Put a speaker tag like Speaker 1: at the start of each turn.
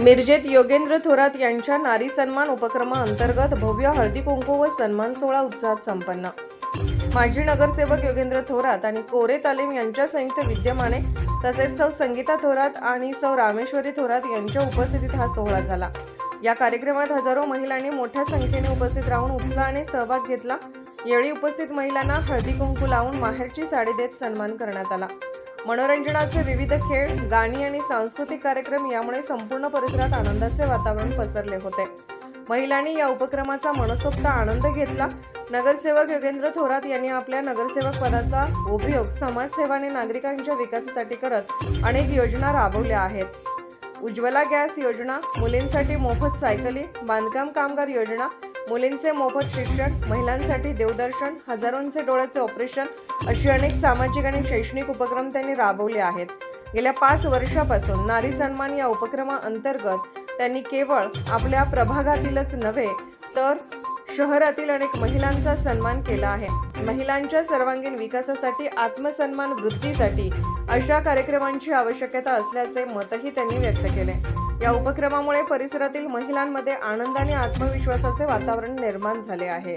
Speaker 1: मिरजेत योगेंद्र थोरात यांच्या नारी सन्मान उपक्रमाअंतर्गत भव्य हळदी कुंकू व सन्मान सोहळा उत्साहात संपन्न. माजी नगरसेवक योगेंद्र थोरात आणि कोरे तालीम यांच्या संयुक्त विद्यमाने तसेच सौ संगीता थोरात आणि सौ रामेश्वरी थोरात यांच्या उपस्थितीत हा सोहळा झाला. या कार्यक्रमात हजारो महिलांनी मोठ्या संख्येने उपस्थित राहून उत्साहाने सहभाग घेतला. यावेळी उपस्थित महिलांना हळदी कुंकू लावून माहेरची साडी देत सन्मान करण्यात आला. मनोरंजनाचे विविध खेळ गाणी आणि सांस्कृतिक कार्यक्रम यामुळे संपूर्ण परिसरात आनंदाचे वातावरण पसरले होते. महिलांनी या उपक्रमाचा मनसोक्त आनंद घेतला. नगरसेवक योगेंद्र थोरात यांनी आपल्या नगरसेवक पदाचा उपयोग समाजसेवा आणि नागरिकांच्या विकासासाठी करत अनेक योजना राबवल्या आहेत. उज्ज्वला गॅस योजना मुलींसाठी मोफत सायकली बांधकाम कामगार योजना मुलींचे मोफत शिक्षण महिलांसाठी देवदर्शन हजारोंचे डोळ्याचे ऑपरेशन अशी अनेक सामाजिक आणि शैक्षणिक उपक्रम त्यांनी राबवले आहेत. गेल्या पाच वर्षापासून नारी सन्मान या उपक्रमाअंतर्गत त्यांनी केवळ आपल्या प्रभागातीलच नव्हे तर शहरातील अनेक महिलांचा सन्मान केला आहे. महिलांच्या सर्वांगीण विकासासाठी आत्मसन्मान वृद्धीसाठी अशा कार्यक्रमांची आवश्यकता असल्याचे मतही त्यांनी व्यक्त केले. या उपक्रमामुळे परिसरातील महिलांमध्ये आनंद आणि आत्मविश्वासाचे वातावरण निर्माण झाले आहे.